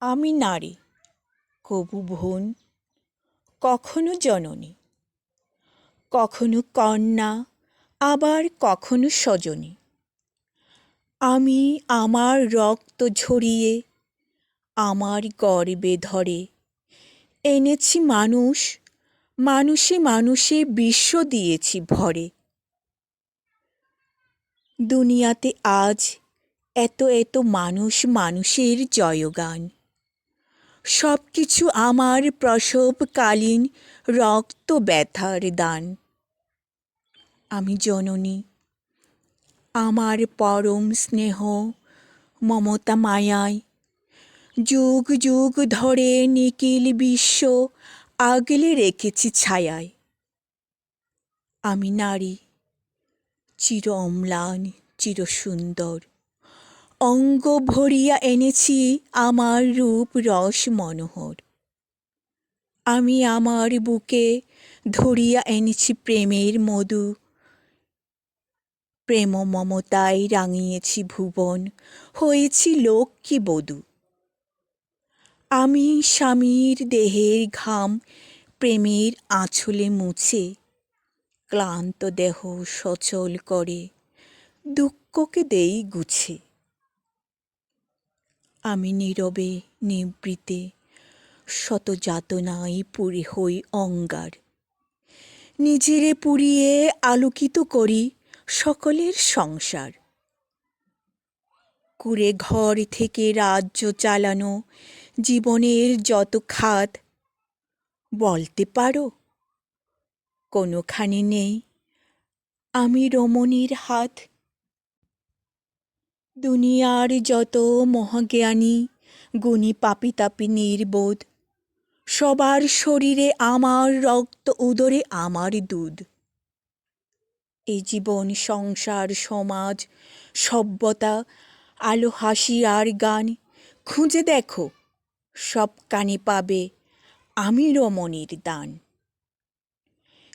আমি নারী, কবু ভুন কখনো জননী, কখনো কন্যা, আবার কখনো সজনী। আমি আমার রক্ত ঝরিয়ে, আমার গর্বে ধরে এনেছি মানুষ, মানুষে মানুষে বিশ্ব দিয়েছি ভরে। দুনিয়াতে আজ এত এত মানুষ মানুষের জয়গান। সব কিছু আমার প্রসবকালীন রক্ত ব্যথার দান। আমি জননী। আমার পরম স্নেহ মমতা মায়ায় যুগ যুগ ধরে নিখিল বিশ্ব আগলে রেখেছি ছায়ায়। আমি নারী চির অম্লান চির সুন্দর অঙ্গ ভরিয়া এনেছি আমার রূপ রস মনোহর। আমি আমার বুকে ধরিয়া এনেছি প্রেমের মধু। প্রেম মমতায় রাঙিয়েছি ভুবন, হয়েছি লক্ষ্মী বধূ। আমি স্বামীর দেহের ঘাম প্রেমের আঁচলে মুছে, ক্লান্ত দেহ সচল করে, দুঃখকে দেই গুছে। আমি নীরবে নিবৃতে শত যাতনায় পুরি হই অঙ্গার। নিজেরে পুড়িয়ে আলোকিত করি সকলের সংসার। কুড়ে ঘর থেকে রাজ্য চালানো জীবনের যত খাত, বলতে পারো, কোনোখানে নেই। আমি রমণীর হাত দুনিয়ার যত মহাজ্ঞানী, গুণী পাপি তাপি নির্বোধ, সবার শরীরে আমার রক্ত উদরে আমার দুধ। এই জীবন, সংসার, সমাজ, সভ্যতা, আলো, হাসি আর গান, খুঁজে দেখো, সব কানে পাবে আমি রমণীর দান।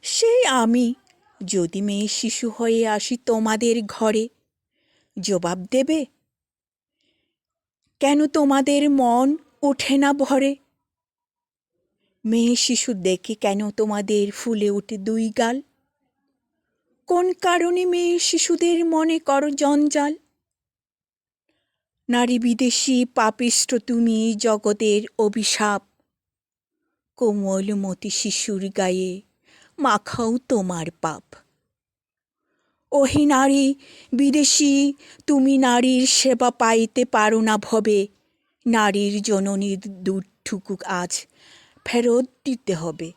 সেই আমি, যদি মেয়ে শিশু হয়ে আসি তোমাদের ঘরে জবাব দেবে। কেন তোমাদের মন ওঠে না ভরে? মেয়ে শিশু দেখে কেন তোমাদের ফুলে ওঠে দুই গাল? কোন কারণে মেয়ে শিশুদের মনে করো জঞ্জাল? নারী বিদেশি পাপিষ্ট তুমি জগতের অভিশাপ। কোমলমতি শিশুর গায়ে মাখাও তোমার পাপ। ওহে নারী, বিদেশি, তুমি নারীর সেবা পাইতে পারো না ভবে। নারীর জননীর দুধটুকু আজ ফেরত দিতে হবে।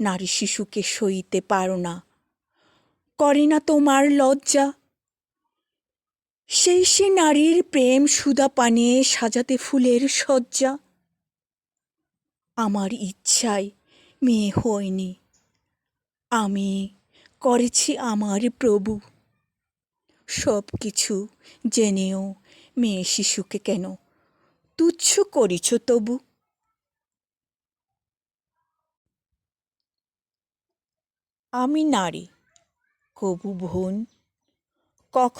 নারী শিশুকে সইতে পারো না। করে না তোমার লজ্জা। সেই সে নারীর প্রেম সুদা পানে সাজাতে ফুলের সজ্জা আমার ইচ্ছায় মেয়ে হয়নি। আমি করেছি আমার প্রভু। সব কিছু জেনেও মেয়ে শিশুকে কেন তুচ্ছ করেছ তবু? আমি নারী, কবু ভন কখন